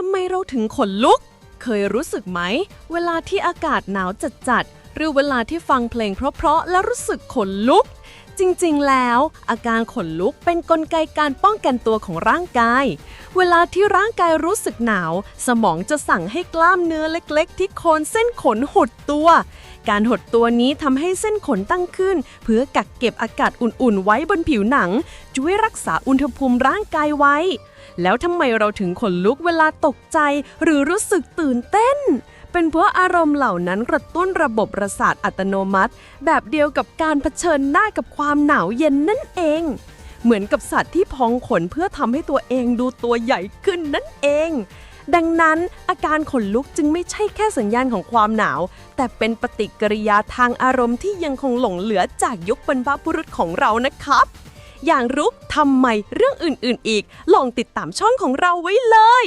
ทำไมเราถึงขนลุก เคยรู้สึกไหม เวลาที่อากาศหนาวจัดๆ หรือเวลาที่ฟังเพลงเพราะๆ แล้วรู้สึกขนลุก จริงๆ แล้ว อาการขนลุกเป็นนกลไกการป้องกันตัวของร่างกาย เวลาที่ร่างกายรู้สึกหนาว สมองจะสั่งให้กล้ามเนื้อเล็ก ๆ ที่โคนเส้นขนหดตัว การหดตัวนี้ทำให้เส้นขนตั้งขึ้น เพื่อกักเก็บอากาศอุ่นๆ ไว้บนผิวหนัง ช่วยรักษาอุณหภูมิร่างกายไว้ แล้วทำไมเราถึงขนลุกเวลาตกใจ หรือรู้สึกตื่นเต้น เป็นเพราะอารมณ์เหล่านั้นกระตุ้นระบบประสาทอัตโนมัติ แบบเดียวกับการเผชิญหน้ากับความหนาวเย็นนั่นเอง เหมือนกับสัตว์ที่พองขนเพื่อทำให้ตัวเองดูตัวใหญ่ขึ้นนั่นเอง ดังนั้นอาการขนลุกจึงไม่ใช่แค่สัญญาณของความหนาว แต่เป็นปฏิกิริยาทางอารมณ์ที่ยังคงหลงเหลือจากยุคบรรพบุรุษของเรานะครับ อย่างรุกทำไมเรื่องอื่นๆ อีก ลองติดตามช่องของเราไว้เลย